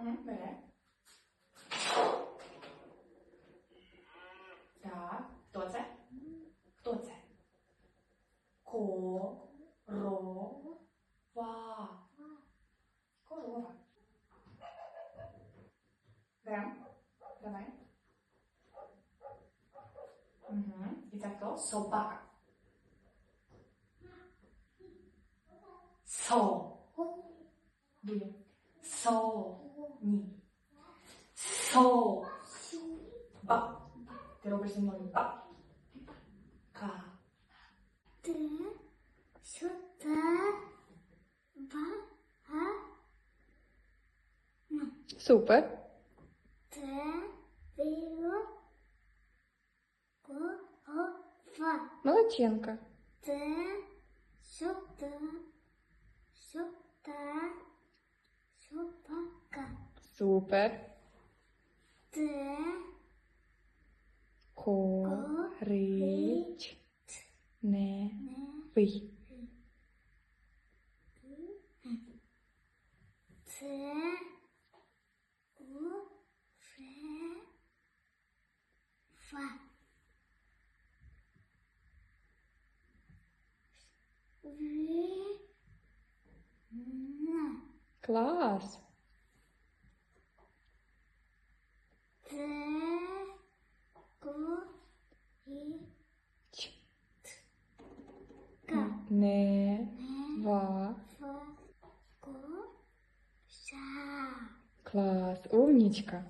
Мгм, Бере. Так, хто це? Хто це? Ко, ро, ва. Корова. Берем. Давай. Угу. І це хто? Собака. Со. Дує. Со. Ні. Со. Ба. Ти робиш зі мною ба. Ка. Т, сюда, ба, а, Супер. Т, віро, ко, о, фа. Молодчинка. Т, сюда, сюда, Супер. Т, Корич. Не. не, Пий. Т, у, фе, фа. Ви, на. Клас. Т, ко, і, Ч. ка. Не. Ва. фа, ко, ша. Клас. Умнічка.